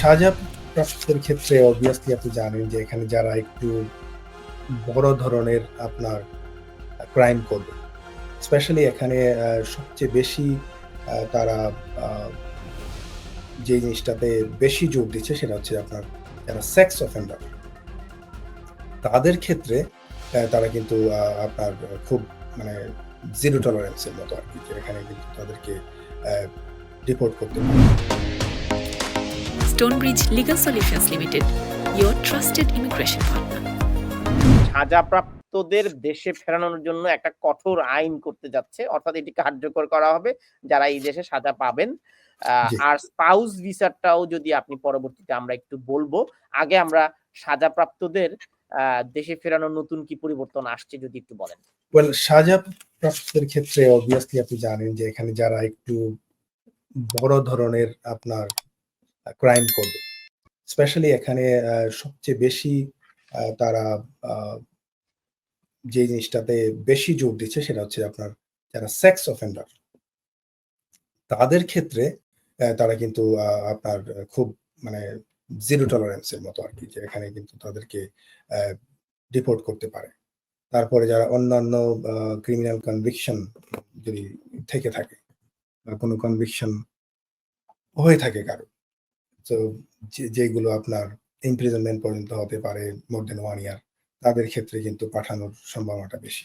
সাজা প্রাপ্তের ক্ষেত্রে অবভিয়াসলি আপনি জানেন যে এখানে যারা একটু বড় ধরনের আপনার ক্রাইম করবে স্পেশালি এখানে সবচেয়ে বেশি তারা যে জিনিসটাতে বেশি জোর দিচ্ছে সেটা হচ্ছে আপনার যারা সেক্স অফেন্ডার তাদের ক্ষেত্রে তারা কিন্তু আপনার খুব মানে জিরো টলারেন্সের মতো আর কি এখানে কিন্তু তাদেরকে রিপোর্ট করতে পারে। Stonebridge Legal Solutions Limited, your trusted immigration partner. সাজাপ্রাপ্তদের দেশে ফেরানোর জন্য একটা কঠোর আইন করতে যাচ্ছে অর্থাৎ এটি কার্যকর করা হবে যারা এই দেশে সাজা পাবেন। আর স্পাউস ভিসাটাও যদি আপনি পরবর্তীতে আমরা একটু বলব আগে আমরা সাজাপ্রাপ্তদের আহ, দেশে ফেরানোর নতুন কি পরিবর্তন আসছে যদি একটু বলেন ওয়েল সাজা প্রাপ্তের ক্ষেত্রে অবভিয়াসলি আপনি জানেন যে এখানে যারা একটু বড় ধরনের আপনার ক্রাইম করবে। স্পেশালি এখানে সবচেয়ে বেশি তারা যে জিনিসটাতে বেশি জোর দিচ্ছে সেটা হচ্ছে আপনার যারা সেক্স অফেন্ডার তাদের ক্ষেত্রে তারা কিন্তু আপনার খুব মানে জিরো টলারেন্সের মতো আর কি, যে এখানে কিন্তু তাদেরকে ডিপোর্ট করতে পারে। তারপরে যারা অন্যান্য ক্রিমিনাল কনভিকশন যদি থেকে থাকে, বা কোনো কনভিকশন হয়ে থাকে কারও তো যেগুলো আপনার ইমপ্রিজনমেন্ট পর্যন্ত হতে পারে মোর দেন ওয়ান ইয়ার তাদের ক্ষেত্রে কিন্তু পাঠানোর সম্ভাবনাটা বেশি।